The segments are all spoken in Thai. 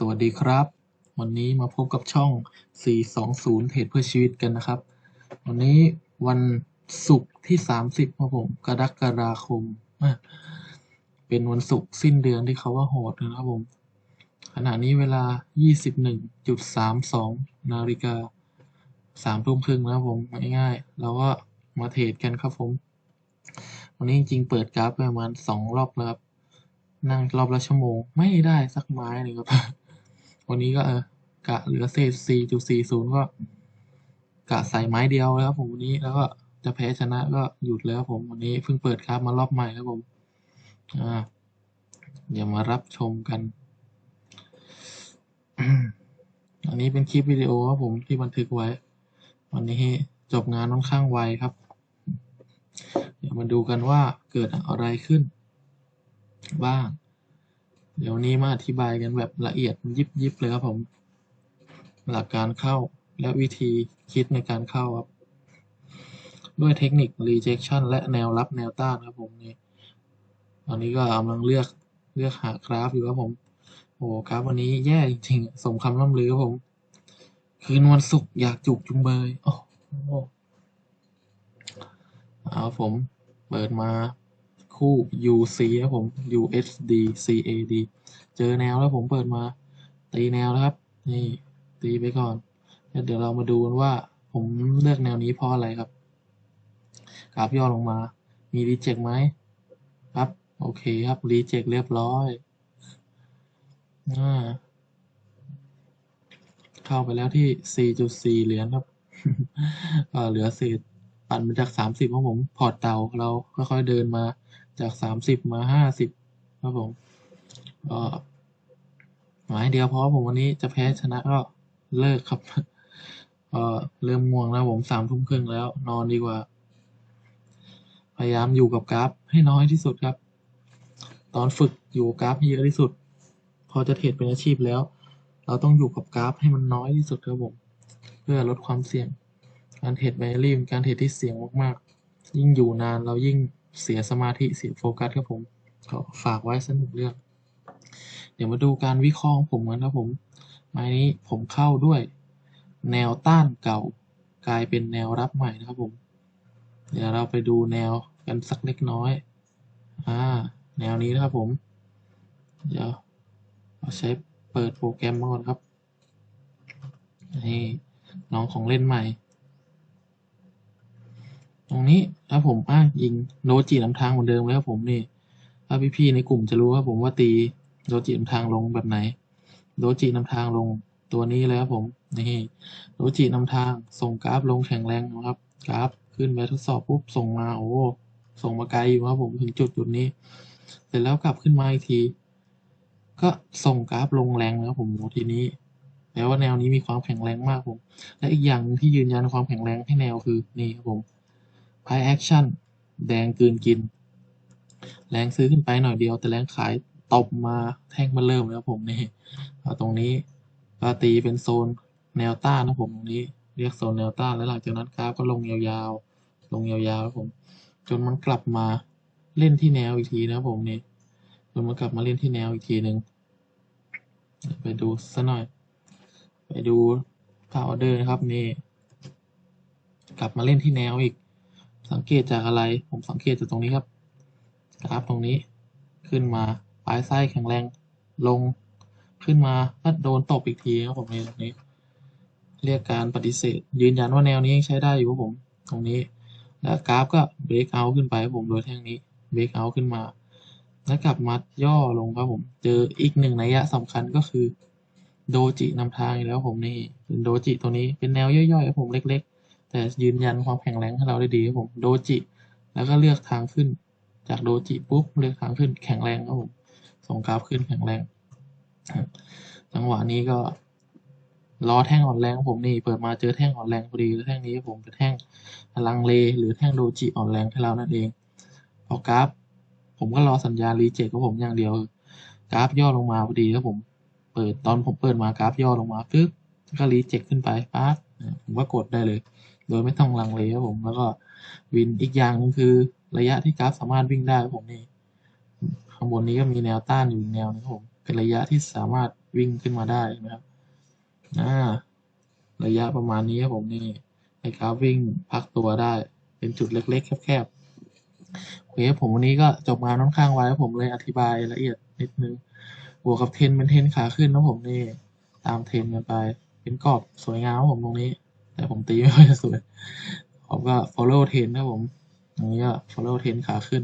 สวัสดีครับ วันนี้มาพบกับช่อง 420เทรดเพื่อชีวิตกันนะครับ วันนี้วันศุกร์ที่ 30ครับผมกรกฎาคม เป็นวันศุกร์สิ้นเดือนที่เขาว่าโหดนะครับผม ขณะนี้เวลา 21.32 นาฬิกาสามทุ่มครึ่งนะครับผม ง่ายๆเราก็มาเทรดกันครับผม วันนี้จริงๆเปิดกราฟไปประมาณสองรอบแล้วครับนั่งรอบละชั่วโมงไม่ได้สักไม้เลยครับ วันนี้ก็เออกะเหลือเศษ 4.40 ก็กะใส่ไม้เดียวแล้วผมวันนี้แล้วก็จะแพ้ชนะก็หยุดแล้วผมวันนี้เพิ่งเปิดกราฟมารอบใหม่ครับผมอ่าเดี๋ยวมารับชมกันอันนี้เป็นคลิปวิดีโอครับผมที่บันทึกไว้ วันนี้จบงานค่อนข้างไวครับ เดี๋ยวมาดูกันว่าเกิดอะไรขึ้น บ้าง เดี๋ยวนี้มาอธิบายกันแบบละเอียดยิบยิบเลยครับผม หลักการเข้าและวิธีคิดในการเข้าครับ ด้วยเทคนิค rejection และแนวรับแนวต้านครับผมนี่ตอนนี้ก็กำลังเลือกเลือกหากราฟอยู่ครับผม โอ้กราฟวันนี้แย่จริงๆสมคำล่ำลือครับผม คืนวันศุกร์อยากจุกจุงเบยโอ้โหเอาผม เปิดมา คู่ UC ครับผม USD CAD เจอแนวแล้วผมเปิดมา ตีแนวแล้วครับ นี่ ตีไปก่อน เดี๋ยวเรามาดูกันว่าผมเลือกแนวนี้เพราะอะไรครับกราฟย่อลงมา มีรีเจ็คไหมครับ โอเคครับรีเจ็คเรียบร้อยอ่าเข้าไปแล้วที่ 4.4 เหรียญครับก็เหลือเศษปั่นมาจาก 30ครับผม พอร์ตเตาเราค่อยๆเดินมา จาก30มสิบมา50ครับผมก็หมายเดียวเพราะผมวันนี้จะแพ้ชนะก็เลิกครับเออเริ่มง่วงแล้วผมสามทุ่มครึ่งแล้ว นอนดีกว่า พยายามอยู่กับกราฟให้น้อยที่สุดครับ ตอนฝึกอยู่กราฟให้เยอะที่สุด พอจะเทรดเป็นอาชีพแล้ว เราต้องอยู่กับกราฟให้มันน้อยที่สุดครับผมเพื่อลดความเสี่ยง การเทรดแวรี่เป็นการเทรดที่เสี่ยงมากๆ ยิ่งอยู่นานเรายิ่ง เสียสมาธิเสียโฟกัสครับผมก็ฝากไว้สนุกเรื่อง เดี๋ยวมาดูการวิเคราะห์ของผมกันครับผมไม้นี้ผมเข้าด้วย แนวต้านเก่ากลายเป็นแนวรับใหม่นะครับผม เดี๋ยวเราไปดูแนวกันสักเล็กน้อย อ่า แนวนี้นะครับผม เดี๋ยวเราใช้เปิดโปรแกรมมาก่อนครับ นี่น้องของเล่นใหม่ ตรงนี้ถ้าผมอ้างยิงโดจินำทางเหมือนเดิมเลยครับผมนี่ถ้าพี่ๆในกลุ่มจะรู้ครับผมว่าตีโดจินำทางลงแบบไหน โดจินำทางลงตัวนี้เลยครับผมนี่โดจินำทางส่งกราฟลงแข็งแรงนะครับ กราฟขึ้นไปทดสอบปุ๊บส่งมาโอ้ส่งมาไกลอยู่ครับผมถึงจุดจุดนี้ เสร็จแล้วกลับขึ้นมาอีกที ก็ส่งกราฟลงแรงนะครับผมทีนี้แปลว่าแนวนี้มีความแข็งแรงมากผม และอีกอย่างที่ยืนยันความแข็งแรงให้แนวคือนี่ครับผม ไพแอคชั่นแดงกืนกิน แรงซื้อขึ้นไปหน่อยเดียว แต่แรงขายตบมาแท่งมาเริ่มแล้วผมนี่ตรงนี้ก็ตีเป็นโซนแนวต้านนะผมตรงนี้เรียกโซนแนวต้านแล้วหลังจากนั้นกราฟก็ลงยาวๆ ลงยาวๆครับผม จนมันกลับมาเล่นที่แนวอีกทีนะผมนี่จนมันกลับมาเล่นที่แนวอีกทีหนึ่งไปดูซะหน่อย ไปดูค่าออเดอร์นะครับนี่ กลับมาเล่นที่แนวอีก สังเกตจากอะไร ผมสังเกตจากตรงนี้ครับ กราฟตรงนี้ขึ้นมาปลายไส้แข็งแรงลงขึ้นมาก็โดนตบอีกทีครับผมในตรงนี้ เรียกการปฏิเสธ ยืนยันว่าแนวนี้ยังใช้ได้อยู่ครับผม ตรงนี้ แล้วกราฟก็เบรกเอาขึ้นไปครับผมโดยแท่งนี้เบรกเอาขึ้นมา แล้วกลับมาย่อลงครับผม เจออีกหนึ่งนัยยะสำคัญก็คือโดจินำทางอีกแล้วผมนี่เป็นโดจิตัวนี้เป็นแนวย่อยๆครับผมเล็กๆ แต่ยืนยันความแข็งแรงให้เราได้ดีครับผมโดจิ แล้วก็เลือกทางขึ้น จากโดจิปุ๊บเลือกทางขึ้นแข็งแรงครับผมส่งกราฟขึ้นแข็งแรงจังหวะนี้ก็รอแท่งอ่อนแรงผมนี่เปิดมาเจอแท่งอ่อนแรงพอดีแล้วแท่งนี้ผมเป็นแท่งพลังเล หรือแท่งโดจิอ่อนแรงให้เรานั่นเองพอกราฟ ผมก็รอสัญญาณรีเจ็คของผมอย่างเดียว กราฟย่อลงมาพอดีครับผมเปิดตอนผมเปิดมากราฟย่อลงมาปึ๊บก็รีเจ็คขึ้นไปปั๊บผมก็กดได้เลย โดยไม่ต้องลังเลครับผม แล้วก็วินอีกอย่างนึงคือระยะที่กราฟสามารถวิ่งได้ครับผมนี่ข้างบนนี้ก็มีแนวต้านอยู่แนวนึงครับผม เป็นระยะที่สามารถวิ่งขึ้นมาได้นะครับอ่าระยะประมาณนี้ครับผมนี่ให้กราฟวิ่งพักตัวได้ เป็นจุดเล็กๆแคบๆโอเคผมวันนี้ก็จบงานค่อนข้างไวครับผมเลยอธิบายละเอียดนิดนึงบวกกับเทนเป็นเทนขาขึ้นนะผมนี่ตามเทนกันไป เป็นกรอบสวยงามครับผมตรงนี้ แต่ผมตีไม่ค่อยจะสวย ผมก็ follow เทรนนะผมนี้ก็ follow เทรนขาขึ้น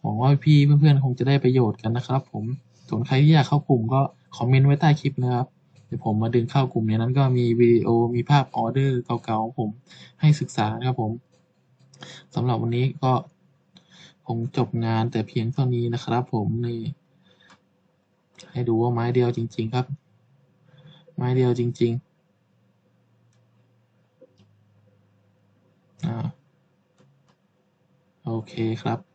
หวังว่าพี่เพื่อนๆคงจะได้ประโยชน์กันนะครับ ผมส่วนใครที่อยากเข้ากลุ่มก็คอมเมนต์ไว้ใต้คลิปนะครับเดี๋ยวผมมาดึงเข้ากลุ่มในนั้นก็มีวิดีโอมีภาพออเดอร์เก่าๆของผมให้ศึกษานะครับผมสำหรับวันนี้ก็คงจบงานแต่เพียงเท่านี้นะครับ ผมนี่ให้ดูว่าไม้เดียวจริง ๆ ครับ ไม้เดียวจริง ๆ อ่า โอเคครับ